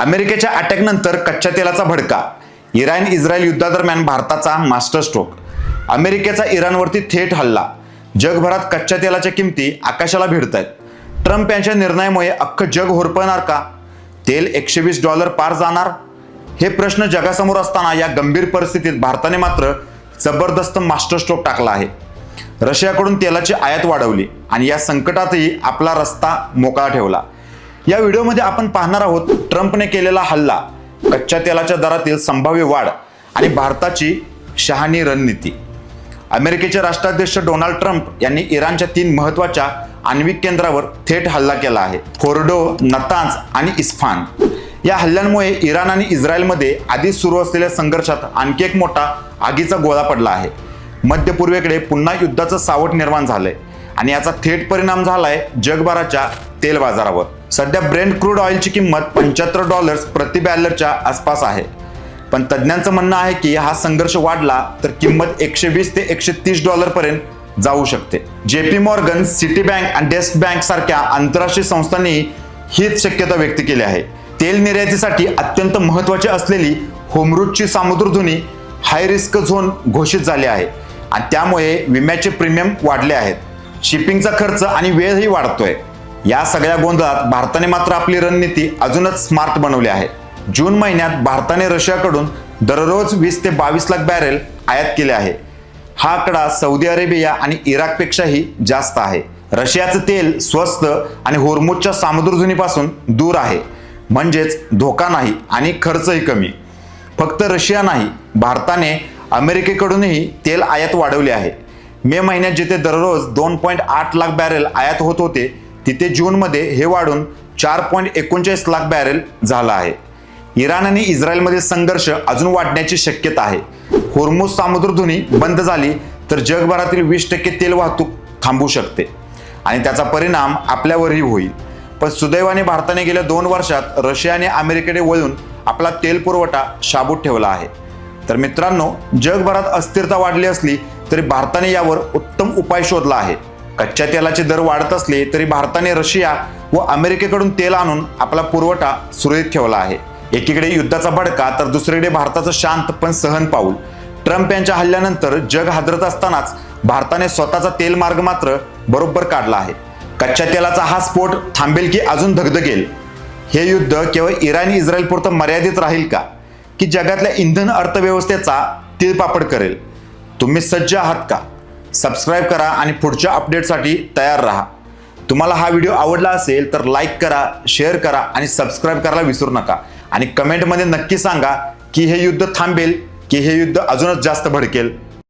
अमेरिकेच्या अटॅकनंतर कच्च्या तेलाचा भडका इराण इस्रायल युद्धादरम्यान भारताचा मास्टर स्ट्रोक अमेरिकेचा इराणवरती थेट हल्ला जगभरात कच्च्या तेलाच्या किमती आकाशाला भिडत आहेत ट्रम्प यांच्या निर्णयामुळे अख्खं जग होरपळणार का? तेल एकशे वीस डॉलर पार जाणार? हे प्रश्न जगासमोर असताना या गंभीर परिस्थितीत भारताने मात्र जबरदस्त मास्टर स्ट्रोक टाकला आहे. रशियाकडून तेलाची आयात वाढवली आणि या संकटातही आपला रस्ता मोकळा ठेवला. या व्हिडिओमध्ये आपण पाहणार आहोत ट्रम्पने केलेला हल्ला. कच्च्या तेलाच्या दरातील संभाव्य वाढ आणि भारताची शहाणी रणनीती. अमेरिकेचे राष्ट्राध्यक्ष डोनाल्ड ट्रम्प यांनी इराणच्या तीन महत्त्वाच्या आण्विक केंद्रावर थेट हल्ला केला आहे. फोर्डो नतांज आणि इस्फान. या हल्ल्यांमुळे इराण आणि इस्रायलमध्ये आधीच सुरू असलेल्या संघर्षात आणखी एक मोठा आगीचा गोळा पडला आहे. मध्य पूर्वेकडे पुन्हा युद्धाचं सावट निर्माण झालंय आणि याचा थेट परिणाम झालाय जगभराच्या तेल बाजारावर. सध्या ब्रेंड क्रूड ऑइलची किंमत पंच्याहत्तर डॉलर्स प्रति बॅलरच्या आसपास आहे. पण तज्ज्ञांचं म्हणणं आहे की हा संघर्ष वाढला तर किंमत एकशे वीस ते एकशे तीस डॉलरपर्यंत जाऊ शकते. जेपी मॉर्गन सिटी बँक आणि डेस्क बँक सारख्या आंतरराष्ट्रीय संस्थांनी हीच शक्यता व्यक्त केली आहे. तेल निर्यातीसाठी अत्यंत महत्वाची असलेली होमरूजची सामुद्रधुनी हाय रिस्क झोन घोषित झाली आहे आणि त्यामुळे विम्याचे प्रीमियम वाढले आहेत. शिपिंगचा खर्च आणि वेळही वाढतोय. या सगळ्या गोंधळात भारताने मात्र आपली रणनीती अजूनच स्मार्ट बनवली आहे. जून महिन्यात भारताने रशियाकडून दररोज वीस ते बावीस लाख बॅरेल आयात केले आहे. हा आकडा सौदी अरेबिया आणि इराकपेक्षाही जास्त आहे. रशियाचं तेल स्वस्त आणि होर्मुजच्या सामुद्रधुनीपासून दूर आहे. म्हणजेच धोका नाही आणि खर्चही कमी. फक्त रशिया नाही भारताने अमेरिकेकडूनही तेल आयात वाढवले आहे. मे महिन्यात जिथे दररोज दोन पॉईंट आठ लाख बॅरेल आयात होत होते तिथे जूनमध्ये हे वाढून चार पॉईंट एकोणचाळीस लाख बॅरेल झाला आहे. इराण आणि इस्रायलमध्ये संघर्ष अजून वाढण्याची शक्यता आहे. होर्मुज सामुद्रधुनी बंद झाली तर जगभरातील वीस टक्के तेल वाहतूक थांबू शकते. आणि त्याचा परिणाम आपल्यावरही होईल. पण सुदैवाने भारताने गेल्या दोन वर्षात रशिया आणि अमेरिकेकडे वळून आपला तेल पुरवठा शाबूत ठेवला आहे. तर मित्रांनो जगभरात अस्थिरता वाढली असली तरी भारताने यावर उत्तम उपाय शोधला आहे. कच्च्या तेलाचे दर वाढत असले तरी भारताने रशिया व अमेरिकेकडून तेल आणून आपला पुरवठा सुरळीत ठेवला आहे. एकीकडे युद्धाचा भडका तर दुसरीकडे भारताचं शांत पण सहन पाऊल. ट्रम्प यांच्या हल्ल्यानंतर जग हादरत असतानाच भारताने स्वतःचा तेल मार्ग मात्र बरोबर काढला आहे. कच्च्या तेलाचा हा स्फोट थांबेल की अजून धगधगेल? हे युद्ध केवळ इराणी इस्रायल पुरतं मर्यादित राहील का? की जगातल्या इंधन अर्थव्यवस्थेचा तिळपापड करेल? तुम्ही सज्ज आहात का? सबस्क्राईब करा आणि पुढच्या अपडेटसाठी तयार राहा. तुम्हाला हा व्हिडिओ आवडला असेल तर लाईक करा शेअर करा आणि सबस्क्राईब करायला विसरू नका. आणि कमेंटमध्ये नक्की सांगा की हे युद्ध थांबेल की हे युद्ध अजूनच जास्त भडकेल.